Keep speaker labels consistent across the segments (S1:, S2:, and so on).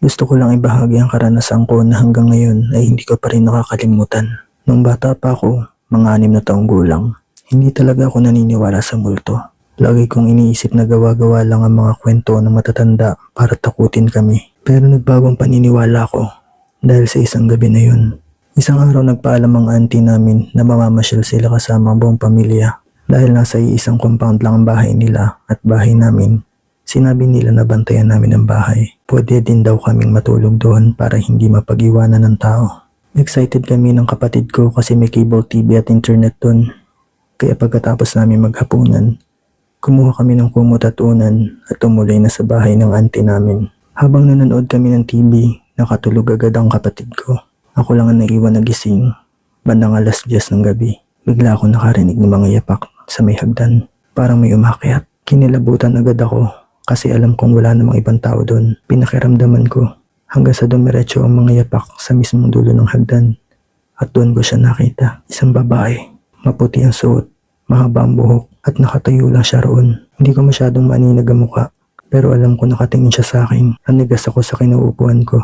S1: Gusto ko lang ibahagi ang karanasan ko na hanggang ngayon ay hindi ko pa rin nakakalimutan. Nung bata pa ako, mga anim na taong gulang, hindi talaga ako naniniwala sa multo. Lagi kong iniisip na gawa-gawa lang ang mga kwento ng matatanda para takutin kami. Pero nagbagong paniniwala ko dahil sa isang gabi na yun. Isang araw nagpaalam ang auntie namin na mamamasyal sila kasama ang buong pamilya. Dahil nasa iisang compound lang ang bahay nila at bahay namin, sinabi nila na bantayan namin ang bahay. Pwede din daw kaming matulog doon para hindi mapag-iwanan ng tao. Excited kami ng kapatid ko kasi may cable TV at internet doon. Kaya pagkatapos namin maghapunan, kumuha kami ng kumot at unan at tumuloy na sa bahay ng auntie namin. Habang nanonood kami ng TV, nakatulog agad ang kapatid ko. Ako lang ang naiwan na gising. Bandang alas 10 ng gabi, bigla ako nakarinig ng mga yapak sa may hagdan. Parang may umakyat. Kinilabutan agad ako kasi alam kong wala namang ibang tao doon. Pinakiramdaman ko hanggang sa dumiretso ang mga yapak sa mismong dulo ng hagdan. At doon ko siya nakita. Isang babae. Maputi ang suot, mahaba ang buhok at nakatayo lang siya roon. Hindi ko masyadong maninag ang muka. Pero alam ko nakatingin siya sa akin. Nanigas ako sa kinauupuan ko.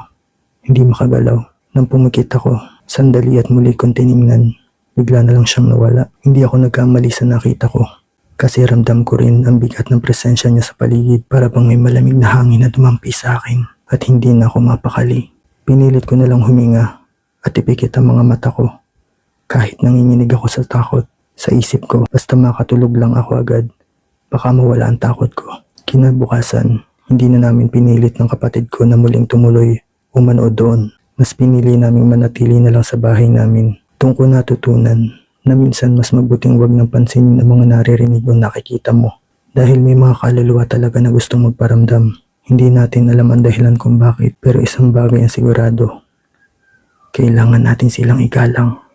S1: Hindi makagalaw. Nang pumikit ako, sandali at muli kong tiningnan. Bigla na lang siyang nawala. Hindi ako nagkamali sa nakita ko. Kasi ramdam ko rin ang bigat ng presensya niya sa paligid para bang may malamig na hangin na dumampi sa akin. At hindi na ako mapakali. Pinilit ko na lang huminga at ipikit ang mga mata ko. Kahit nanginginig ako sa takot, sa isip ko, basta makatulog lang ako agad, baka mawala ang takot ko. Kinabukasan, hindi na namin pinilit ng kapatid ko na muling tumuloy o manood doon. Mas pinili naming manatili na lang sa bahay namin. Doon ko natutunan na minsan mas mabuting wag ng pansinin ang mga naririnig o nakikita mo. Dahil may mga kaluluwa talaga na gustong magparamdam. Hindi natin alam ang dahilan kung bakit pero isang bagay ang sigurado. Kailangan natin silang igalang.